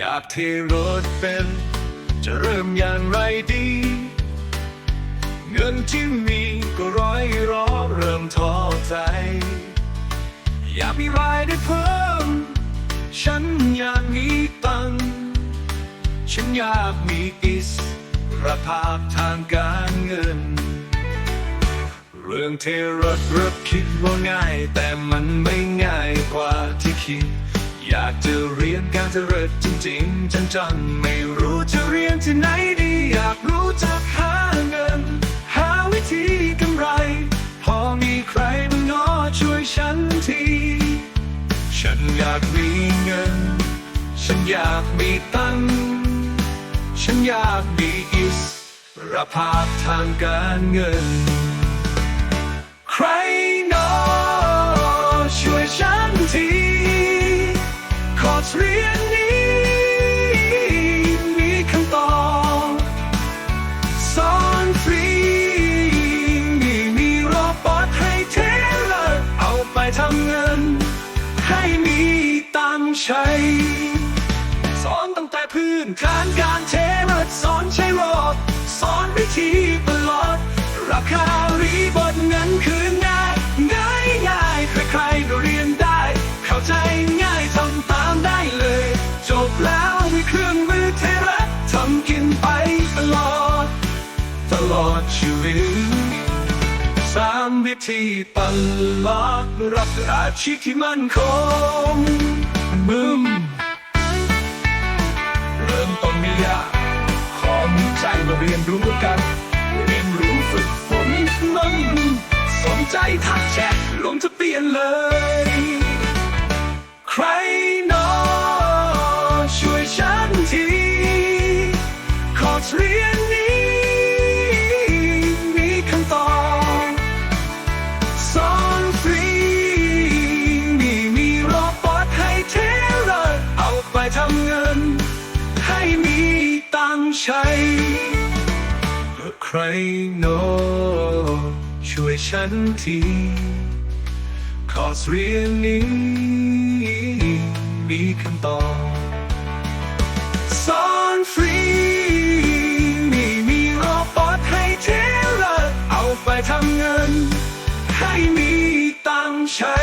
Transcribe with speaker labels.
Speaker 1: อยากเทรถเป็น จะเริ่มอย่างไรดี เงินที่มีก็ร้อยรอเริ่มท้อใจ อยากมีรายได้เพิ่ม ฉันอยากมีตัง ฉันอยากมีอิสรภาพทางการเงิน เรื่องเทรถรถคิดว่าง่าย แต่มันไม่ง่ายกว่าที่คิด อยากจะเรียนการเทรดจริงๆจังจังๆไม่รู้จะเรียนที่ไหนดี อยากรู้จักหาเงิน หาวิธีกำไร พอมีใครมาง้อช่วยฉันที ฉันอยากมีเงิน ฉันอยากมีตังค์ฉันอยากมีอิสรภาพทางการเงิน ใครนอช่วยฉันที สเรียนนี้มีคำตอบสอนฟรีมีมีรอบปอดให้เทเลอร์เอาไปทำเงิน ให้มีตังใช้สอนตั้งแต่พื้นฐานการเทเลอรดสอนใช้รถสอนวิธีตลอดราคา ชีวิตสามวิธีตลอดรับอาชีพที่มั่นคงมึมเริ่มต้นไม่ยากขอมีใจมาเรียนรู้กัน เรียนรู้ฝึกฝนมันสนใจทักแชทลงทะเบียนเลย ใคร ทำเงิน ให้มีตังใช้เพื่อใครโนช่วยฉันทีคอร์สเรียนนี้ มีคำตอบสอนฟรีมีมีรอปอดให้เทเลอร์เอาไปทำเงิน ให้มีตังใช้